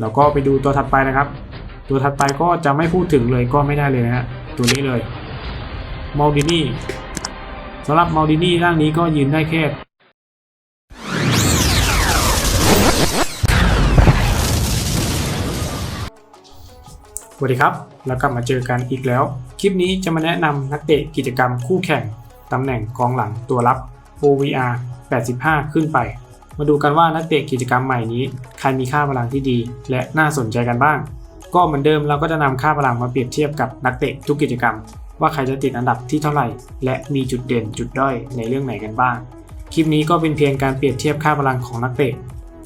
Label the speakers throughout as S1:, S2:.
S1: แล้วก็ไปดูตัวถัดไปนะครับ ตัวถัดไปก็จะไม่พูดถึงเลยก็ไม่ได้เลยนะฮะตัวนี้เลยม a ลดินี่สำหรับม a ลดินี่ร่างนี้ก็ยืนได้แค่สวัสดีครับ แล้วกลับมาเจอกันอีกแล้ว คลิปนี้จะมาแนะนำนักเตะกิจกรรมคู่แข่ง ตำแหน่งกองหลังตัวรับ OVR 85 ขึ้นไป มาดูกันว่านักเตะกิจกรรมใหม่นี้ ใครมีค่าพลังที่ดี และน่าสนใจกันบ้าง ก็เหมือนเดิมเราก็จะนำค่าพลังมาเปรียบเทียบกับนักเตะทุกกิจกรรม ว่าใครจะติดอันดับที่เท่าไหร่ และมีจุดเด่นจุดด้อยในเรื่องไหนกันบ้าง คลิปนี้ก็เป็นเพียงการเปรียบเทียบค่าพลังของนักเตะ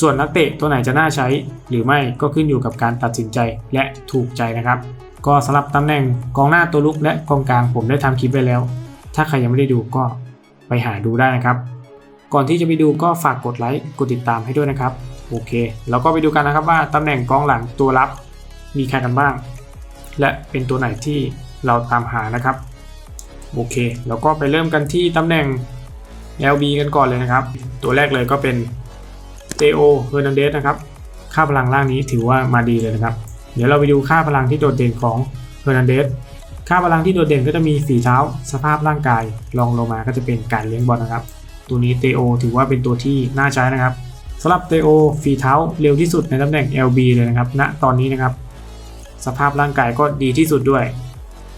S1: ส่วนนักเตะตัวไหนจะน่าใช้ หรือไม่ก็ขึ้นอยู่กับการตัดสินใจและถูกใจนะครับ ก็สำหรับตำแหน่งกองหน้าตัวลุกและกองกลางผมได้ทำคลิปไปแล้ว ถ้าใครยังไม่ได้ดูก็ไปหาดูได้นะครับ ก่อนที่จะไปดูก็ฝากกดไลค์กดติดตามให้ด้วยนะครับ โอเค เราก็ไปดูกันนะครับว่าตำแหน่งกองหลังตัวรับมีใครกันบ้าง และเป็นตัวไหนที่เราตามหานะครับ โอเคแล้วก็ไปเริ่มกันที่ตำแหน่ง LB กันก่อนเลยนะครับ ตัวแรกเลยก็เป็นเตโอเฮอร์นันเดสนะครับ ค่าพลังล่างนี้ถือว่ามาดีเลยนะครับ เดี๋ยวเราไปดูค่าพลังที่โดดเด่นของเฮอร์นันเดสค่าพลังที่โดดเด่นก็จะมีฝีเท้า สภาพร่างกายรองลงมาก็จะเป็นการเลี้ยงบอลนะครับ ตัวนี้เตโอถือว่าเป็นตัวที่น่าใช้นะครับสำหรับเตโอฝีเท้าเร็วที่สุดในตำแหน่ง LB เลยนะครับณตอนนี้นะครับ สภาพร่างกายก็ดีที่สุดด้วย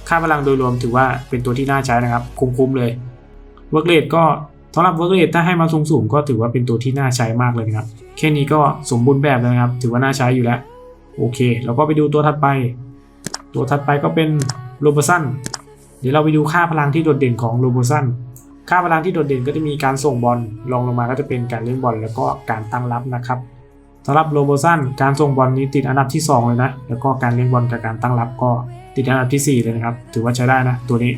S1: ค่าพลังโดยรวมถือว่าเป็นตัวที่น่าใช้นะครับ คุ้มๆเลยเวิร์กเรทก็สำหรับเวิร์กเรทถ้าให้มาสูงๆก็ถือว่าเป็นตัวที่น่าใช้มากเลยนะครับแค่นี้ก็สมบูรณ์แบบแล้วนะครับ ถือว่าน่าใช้อยู่แล้วโอเคแล้วก็ไปดูตัวถัดไป ตัวถัดไปก็เป็นโรบสันเดี๋ยวเราไปดูค่าพลังที่โดดเด่นของโรบสัน ค่าพลังที่โดดเด่นก็จะมีการส่งบอลรองลงมาก็จะเป็นการเล่นบอลแล้วก็การตั้งรับนะครับสำหรับโรโบสันการส่งบอลนี้ติดอันดับที่ 2 เลยนะ แล้วก็การเล่นบอลกับการตั้งรับก็ติดอันดับทีสี่ 4 เลยนะครับ ถือว่าใช้ได้นะ ตัวนี้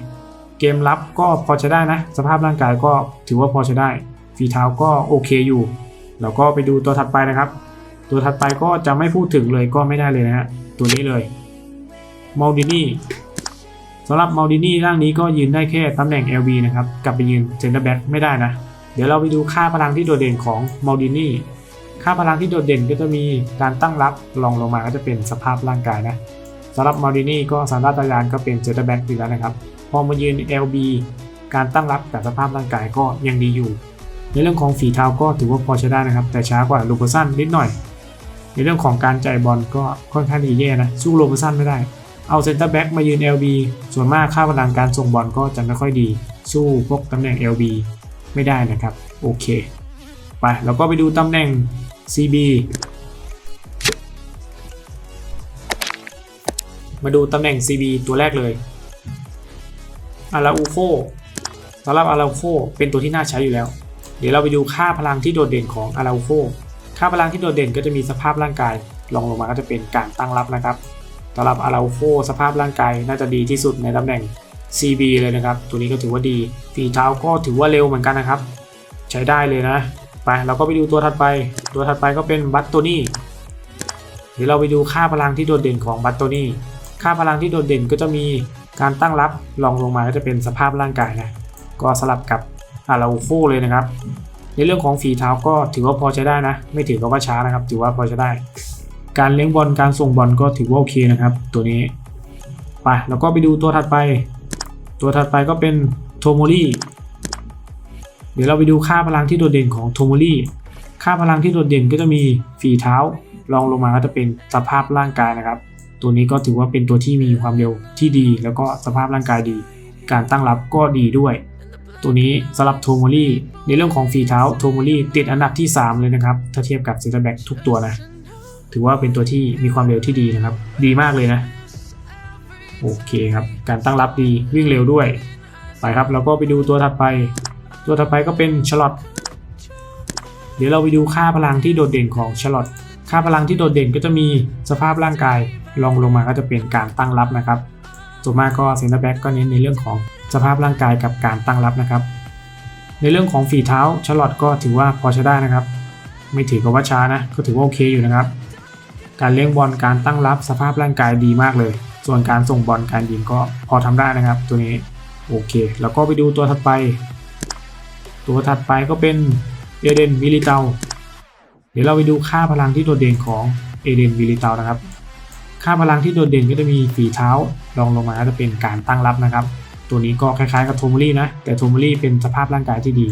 S1: เกมรับก็พอใช้ได้นะ สภาพร่างกายก็ถือว่าพอใช้ได้ ฝีเท้าก็โอเคอยู่ แล้วก็ไปดูตัวถัดไปนะครับ ตัวถัดไปก็จะไม่พูดถึงเลยก็ไม่ได้เลยนะฮะ ตัวนี้เลยม a ลดินี่ สำหรับม a ลดินี่ร่างนี้ก็ยืนได้แค่ตำแหน่ง LB นะครับ กลับไปยืนเซนเตอร์แบ็กไม่ได้นะ เดี๋ยวเราไปดูค่าพลังที่โดดเด่นของม a ลดินี่ค่าพลังที่โดดเด่นก็จะมีการตั้งรับรองลงมาก็จะเป็นสภาพร่างกายนะสำหรับมาดินี่ก็สัญชาตญาณก็เป็นเซนเตอร์แบ็กอยู่แล้วนะครับ พอมายืน LB การตั้งรับกับสภาพร่างกายก็ยังดีอยู่ ในเรื่องของฝีเท้าก็ถือว่าพอใช้ได้นะครับ แต่ช้ากว่าลโบสันนิดหน่อย ในเรื่องของการจ่ายบอลก็ค่อนข้างดีแย่นะสู้โลโบสันไม่ได้ เอาเซนเตอร์แบ็กมายืน LB ส่วนมากค่าพลังการส่งบอลก็จะไม่ค่อยดี สู้พวกตำแหน่ง LB ไม่ได้นะครับ โอเค ไปเราก็ไปดูตำแหน่ง CB มาดูตำแหน่ง CB ตัวแรกเลยอาราอูโฟสำหรับอาราอูโฟเป็นตัวที่น่าใช้อยู่แล้ว เดี๋ยวเราไปดูค่าพลังที่โดดเด่นของอาราอูโฟค่าพลังที่โดดเด่นก็จะมีสภาพร่างกายรองลงมาก็จะเป็นการตั้งรับนะครับ สำหรับอาราอูโฟสภาพร่างกายน่าจะดีที่สุดในตำแหน่ง CB เลยนะครับ ตัวนี้ก็ถือว่าดีฝีเท้าก็ถือว่าเร็วเหมือนกันนะครับ ใช้ได้เลยนะ ไปเราก็ไปดูตัวถัดไป ตัวถัดไปก็เป็นบัตโตนี่เดี๋ยวเราไปดูค่าพลังที่โดดเด่นของบัตโตนี่ค่าพลังที่โดดเด่นก็จะมีการตั้งรับรองลงมาก็จะเป็นสภาพร่างกายนะก็สลับกับอาราอูฟูเลยนะครับ ในเรื่องของฝีเท้าก็ถือว่าพอใช้ได้นะ ไม่ถือกับว่าช้านะครับ ถือว่าพอใช้ได้ การเลี้ยงบอลการส่งบอลก็ถือว่าโอเคนะครับ ตัวนี้ไปแล้วก็ไปดูตัวถัดไป ตัวถัดไปก็เป็นโทโมริเดี๋ยวเราไปดูค่าพลังที่โดดเด่นของโทโมริค่าพลังที่โดดเด่นก็จะมีฝีเท้ารองลงมาก็จะเป็นสภาพร่างกายนะครับ ตัวนี้ก็ถือว่าเป็นตัวที่มีความเร็วที่ดี แล้วก็สภาพร่างกายดี การตั้งรับก็ดีด้วย ตัวนี้สำหรับโทโมริในเรื่องของฝีเท้าโทโมริติดอันดับที่ 3 เลยนะครับ ถ้าเทียบกับเซนเตอร์แบ็กทุกตัวนะ ถือว่าเป็นตัวที่มีความเร็วที่ดีนะครับ ดีมากเลยนะ โอเคครับ การตั้งรับดีวิ่งเร็วด้วย ไปครับแล้วก็ไปดูตัวถัดไป ตัวถัดไปก็เป็นชลอตเดี๋ยวเราไปดูค่าพลังที่โดดเด่นของชลอตค่าพลังที่โดดเด่นก็จะมีสภาพร่างกายรองลงมาก็จะเป็นการตั้งรับนะครับส่วนมากก็เซนเตอร์แบ็กก็เน้นในเรื่องของสภาพร่างกายกับการตั้งรับนะครับ ในเรื่องของฝีเท้าชลอตก็ถือว่าพอใช้ได้นะครับ ไม่ถือกับว่าช้านะ ก็ถือว่าโอเคอยู่นะครับ การเลี้ยงบอลการตั้งรับสภาพร่างกายดีมากเลย ส่วนการส่งบอลการยิงก็พอทำได้นะครับตัวนี้โอเค แล้วก็ไปดูตัวถัดไป ตัวถัดไปก็เป็นเอเดนวิลิเตาเดี๋ยวเราไปดูค่าพลังที่โดดเด่นของเอเดนวิลิตานะครับ ค่าพลังที่โดดเด่นก็จะมีฝีเท้ารองลงมาจะเป็นการตั้งรับนะครับ ตัวนี้ก็คล้ายๆกับโทมูรี่นะแต่โทมูรี่เป็นสภาพร่างกายที่ดี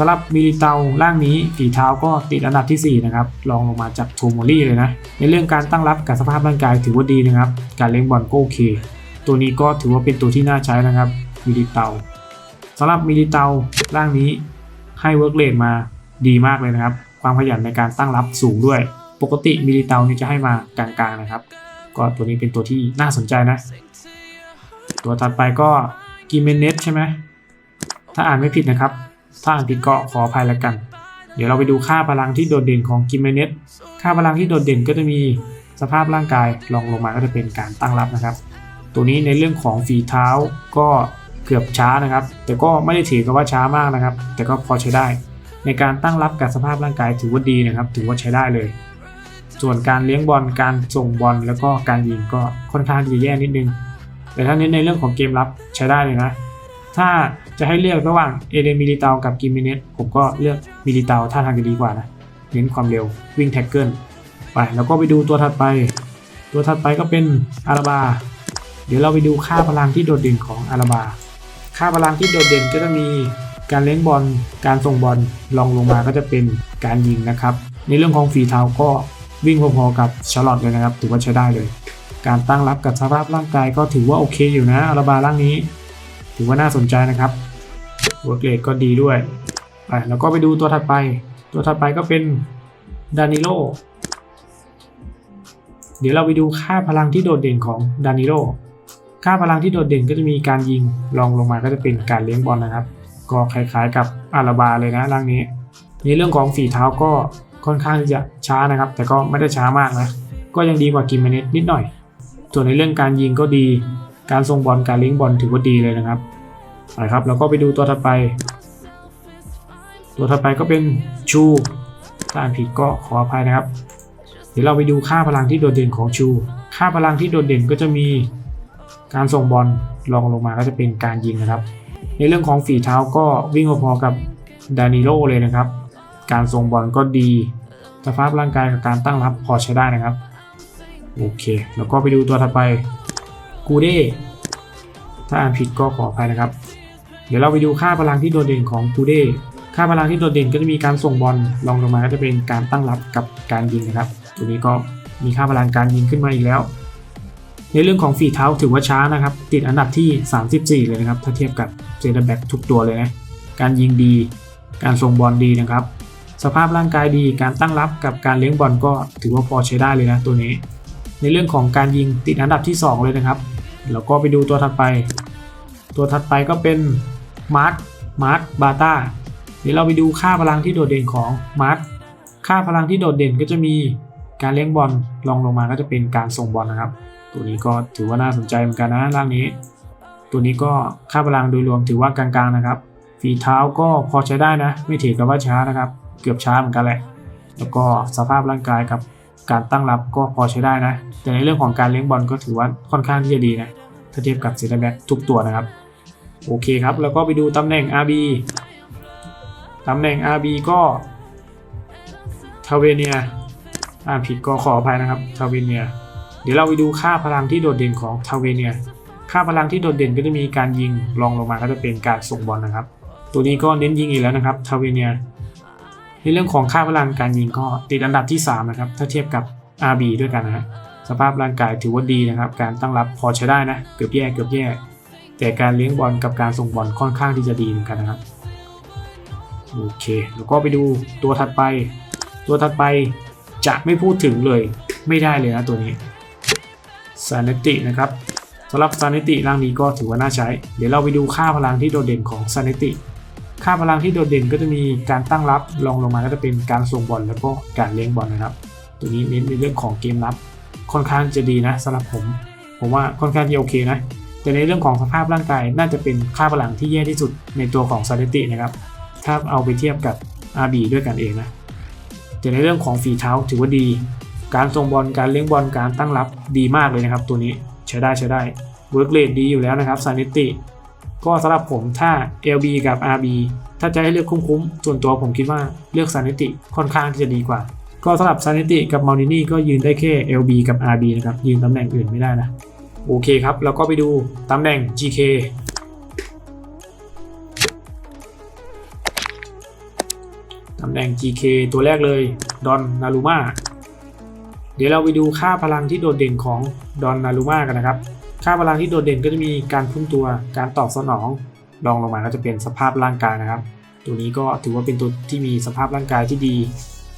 S1: สำหรับมิลิเตาร่างนี้ฝีเท้าก็ติดอันดับทีสี่4 นะครับรองลงมาจากโทมูรี่เลยนะ ในเรื่องการตั้งรับกับสภาพร่างกายถือว่าดีนะครับ การเลี้ยงบอลก็โอเค ตัวนี้ก็ถือว่าเป็นตัวที่น่าใช้นะครับมิลิเตาสำหรับมิลิเตาร่างนี้ให้เวิร์กเรทมาดีมากเลยนะครับ ความขยันในการตั้งรับสูงด้วย ปกติมิลิเตานี่จะให้มากลางๆนะครับ ก็ตัวนี้เป็นตัวที่น่าสนใจนะ ตัวถัดไปก็กิเมเนสใช่ไหมถ้าอ่านไม่ผิดนะครับ ถ้าอ่านผิดก็ขออภัยแล้วกัน เดี๋ยวเราไปดูค่าพลังที่โดดเด่นของกิมเมเนสค่าพลังที่โดดเด่นก็จะมีสภาพร่างกายรองลงมาก็จะเป็นการตั้งรับนะครับ ตัวนี้ในเรื่องของฝีเท้าก็เกือบช้านะครับ แต่ก็ไม่ได้ถือกับว่าช้ามากนะครับ แต่ก็พอใช้ได้ ในการตั้งรับกับสภาพร่างกายถือว่าดีนะครับ ถือว่าใช้ได้เลย ส่วนการเลี้ยงบอลการส่งบอลแล้วก็การยิงก็ค่อนข้างที่จะแย่นิดนึง แต่ถ้าเน้นในเรื่องของเกมรับใช้ได้เลยนะ ถ้าจะให้เลือกระหว่างเอเดนมิลิเตากับกิมมิเนสผมก็เลือกมิลิเตาท่าทางจะดีกว่านะเน้นความเร็ววิ่งแท็กเกิลไปแล้วก็ไปดูตัวถัดไป ตัวถัดไปก็เป็นอาราบา เดี๋ยวเราไปดูค่าพลังที่โดดเด่นของอาราบา ค่าพลังที่โดดเด่นก็จะมีการเลี้งบอล การส่งบอลลองลงมาก็จะเป็นการยิงนะครับ ในเรื่องของฝีเท้าก็วิ่งพอๆกับชาร์ลอตเลยนะครับ ถือว่าใช้ได้เลย การตั้งรับกับสภาพร่างกายก็ถือว่าโอเคอยู่นะอาราบาร่างนี้ ถือว่าน่าสนใจนะครับเวิร์กเรทก็ดีด้วยไปแล้วก็ไปดูตัวถัดไป ตัวถัดไปก็เป็นดานิโลเดี๋ยวเราไปดูค่าพลังที่โดดเด่นของดานิโลค่าพลังที่โดดเด่นก็จะมีการยิงรองลงมาก็จะเป็นการเลี้ยงบอลนะครับ ก็คล้ายๆกับอาราบาเลยนะร่างนี้ ในเรื่องของฝีเท้าก็ค่อนข้างที่จะช้านะครับ แต่ก็ไม่ได้ช้ามากนะ ก็ยังดีกว่ากิมเมเนตนิดหน่อย ส่วนในเรื่องการยิงก็ดี การส่งบอลการเลี้ยงบอลถือว่าดีเลยนะครับนะครับแล้วก็ไปดูตัวถัดไป ตัวถัดไปก็เป็นชูถ้าอ่านผิดก็ขออภัยนะครับ เดี๋ยวเราไปดูค่าพลังที่โดดเด่นของชู ค่าพลังที่โดดเด่นก็จะมีการส่งบอลรองลงมาก็จะเป็นการยิงนะครับ ในเรื่องของฝีเท้าก็วิ่งพอๆกับดานิโลเลยนะครับ การส่งบอลก็ดีสภาพร่างกายกับการตั้งรับพอใช้ได้นะครับ โอเค แล้วก็ไปดูตัวถัดไป กูเด้ถ้าอ่านผิดก็ขออภัยนะครับ เดี๋ยวเราไปดูค่าพลังที่โดดเด่นของกูเด้ค่าพลังที่โดดเด่นก็จะมีการส่งบอลลองลงมาก็จะเป็นการตั้งรับกับการยิงนะครับตัวนี้ก็มีค่าพลังการยิงขึ้นมาอีกแล้ว ในเรื่องของฝีเท้าถือว่าช้านะครับ ติดอันดับที่ 34 เลยนะครับ ถ้าเทียบกับเซนเตอร์แบ็กทุกตัวเลยนะการยิงดี การส่งบอลดีนะครับ สภาพร่างกายดีการตั้งรับกับการเลี้ยงบอลก็ถือว่าพอใช้ได้เลยนะตัวนี้ ในเรื่องของการยิงติดอันดับที่ 2 เลยนะครับ แล้วก็ไปดูตัวถัดไป ตัวถัดไปก็เป็นมาร์คมาร์คบาต้าเดี๋ยวเราไปดูค่าพลังที่โดดเด่นของมาร์คค่าพลังที่โดดเด่นก็จะมีการเลี้ยงบอลลองลงมาก็จะเป็นการส่งบอลนะครับ ตัวนี้ก็ถือว่าน่าสนใจเหมือนกันนะร่างนี้ ตัวนี้ก็ค่าพลังโดยรวมถือว่ากลางๆนะครับฝีเท้าก็พอใช้ได้นะ ไม่ถือกับว่าช้านะครับ เกือบช้าเหมือนกันแหละ แล้วก็สภาพร่างกายกับการตั้งรับก็พอใช้ได้นะ แต่ในเรื่องของการเลี้ยงบอลก็ถือว่าค่อนข้างที่จะดีนะ ถ้าเทียบกับเซนเตอร์แบ็กทุกตัวนะครับ โอเคครับ แล้วก็ไปดูตำแหน่ง RB ตำแหน่ง RB ก็ทาเวเนียอ่าผิดก็ขออภัยนะครับทาเวเนียเดี๋ยวเราไปดูค่าพลังที่โดดเด่นของทาเวเนียค่าพลังที่โดดเด่นก็จะมีการยิงรองลงมาก็จะเป็นการส่งบอลนะครับ ตัวนี้ก็เน้นยิงอีกแล้วนะครับทาเวเนียในเรื่องของค่าพลังการยิงก็ติดอันดับที่ 3 นะครับ ถ้าเทียบกับ RB ด้วยกันนะฮะ สภาพร่างกายถือว่าดีนะครับ การตั้งรับพอใช้ได้นะ เกือบแย่เกือบแย่ แต่การเลี้ยงบอลกับการส่งบอลค่อนข้างที่จะดีเหมือนกันนะครับโอเค แล้วก็ไปดูตัวถัดไป ตัวถัดไปจะไม่พูดถึงเลยไม่ได้เลยนะตัวนี้ซานตินะครับสำหรับซานติร่างนี้ก็ถือว่าน่าใช้ เดี๋ยวเราไปดูค่าพลังที่โดดเด่นของซานติค่าพลังที่โดดเด่นก็จะมีการตั้งรับลองลงมาก็จะเป็นการส่งบอลแล้วก็การเลี้ยงบอลนะครับ ตัวนี้เน้นในเรื่องของเกมรับ ค่อนข้างจะดีนะสำหรับผม ผมว่าค่อนข้างที่โอเคนะ แต่ในเรื่องของสภาพร่างกายน่าจะเป็นค่าพลังที่แย่ที่สุดในตัวของซานิตินะครับ ถ้าเอาไปเทียบกับ RB ด้วยกันเองนะแต่ในเรื่องของฝีเท้าถือว่าดี การส่งบอลการเลี้ยงบอลการตั้งรับดีมากเลยนะครับ ตัวนี้ใช้ได้ใช้ได้เวิร์กเรทดีอยู่แล้วนะครับซานิติก็สำหรับผมถ้า LB กับ RB ถ้าจะให้เลือกคุ้มๆส่วนตัวผมคิดว่าเลือกซานิติค่อนข้างที่จะดีกว่า ก็สำหรับซานิติกับมารินี่ก็ยืนได้แค่ LB กับ RB นะครับ ยืนตำแหน่งอื่นไม่ได้นะ โอเคครับ แล้วก็ไปดูตำแหน่ง GK ตำแหน่ง GK ตัวแรกเลยดอนนารุมาเดี๋ยวเราไปดูค่าพลังที่โดดเด่นของดอนนารุมากันนะครับ ค่าพลังที่โดดเด่นก็จะมีการพุ่งตัวการตอบสนองรองลงมาก็จะเป็นสภาพร่างกายนะครับ ตัวนี้ก็ถือว่าเป็นตัวที่มีสภาพร่างกายที่ดี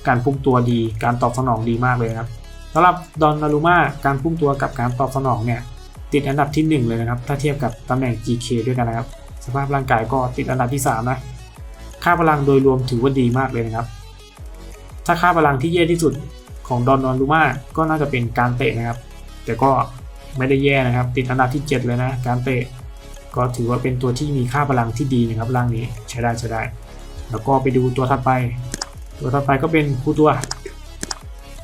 S1: การพุ่งตัวดี การตอบสนองดีมากเลยครับสำหรับดอนนารุมาการพุ่งตัวกับการตอบสนองเนี่ยติดอันดับที่หนึ่งเลยนะครับ ถ้าเทียบกับตำแหน่ง GK ด้วยกันนะครับ สภาพร่างกายก็ติดอันดับที่สามนะ ค่าพลังโดยรวมถือว่าดีมากเลยนะครับ ถ้าค่าพลังที่แย่ที่สุดของดอนนอนลูมาก็น่าจะเป็นการเตะนะครับ แต่ก็ไม่ได้แย่นะครับ ติดอันดับที่ 7 เลยนะ การเตะ ก็ถือว่าเป็นตัวที่มีค่าพลังที่ดีนะครับร่างนี้ใช้ได้ใช้ได้ แล้วก็ไปดูตัวถัดไป ตัวถัดไปก็เป็นคูตัว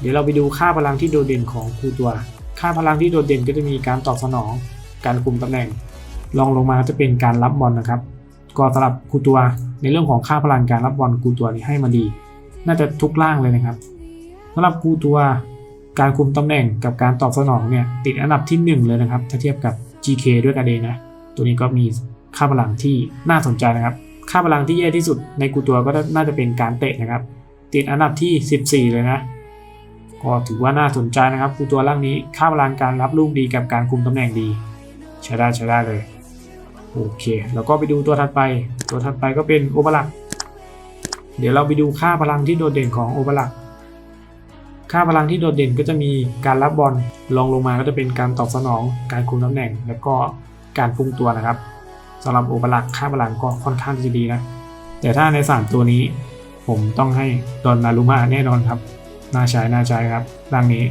S1: เดี๋ยวเราไปดูค่าพลังที่โดดเด่นของคูตัว ค่าพลังที่โดดเด่นก็จะมีการตอบสนอง การคุมตำแหน่งรองลงมาจะเป็นการรับบอลนะครับ ก็สำหรับคูตัวในเรื่องของค่าพลังการรับบอลคูตัวนี้ให้มาดี น่าจะทุกล่างเลยนะครับสำหรับคูตัวการคุมตำแหน่งกับการตอบสนองเนี่ยติดอันดับที่หนึ่งเลยนะครับ ถ้าเทียบกับ GK ด้วยกันเองนะ ตัวนี้ก็มีค่าพลังที่น่าสนใจนะครับ ค่าพลังที่แย่ที่สุดในกูตัวก็น่าจะเป็นการเตะนะครับ ติดอันดับที่ 14 เลยนะ ก็ถือว่าน่าสนใจนะครับกูตัวร่างนี้ค่าพลังการรับลูกดีกับการคุมตำแหน่งดี ใช้ได้ใช้ได้เลย โอเค แล้วก็ไปดูตัวถัดไป ตัวถัดไปก็เป็นโอเปลัก เดี๋ยวเราไปดูค่าพลังที่โดดเด่นของโอเปลักค่าพลังที่โดดเด่นก็จะมีการรับบอลลองลงมาก็จะเป็นการตอบสนอง การคุมตำแหน่ง แล้วก็การพุ่งตัวนะครับสำหรับโอเปลักค่าพลังก็ค่อนข้างจะดีนะแต่ถ้าใน 3 ตัวนี้ ผมต้องให้ดอนนารุมาแน่นอนครับ น่าใช้น่าใช้ครับร่างนี้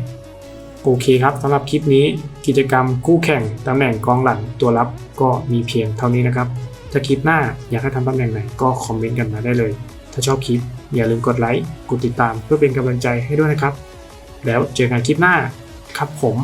S1: โอเคครับสำหรับคลิปนี้กิจกรรมคู่แข่งตำแหน่งกองหลังตัวรับก็มีเพียงเท่านี้นะครับถ้าคลิปหน้าอยากให้ทำตำแหน่งไหนก็คอมเมนต์กันมาได้เลย ถ้าชอบคลิปอย่าลืมกดไลค์ กดติดตามเพื่อเป็นกำลังใจให้ด้วยนะครับ แล้วเจอกันคลิปหน้าครับผม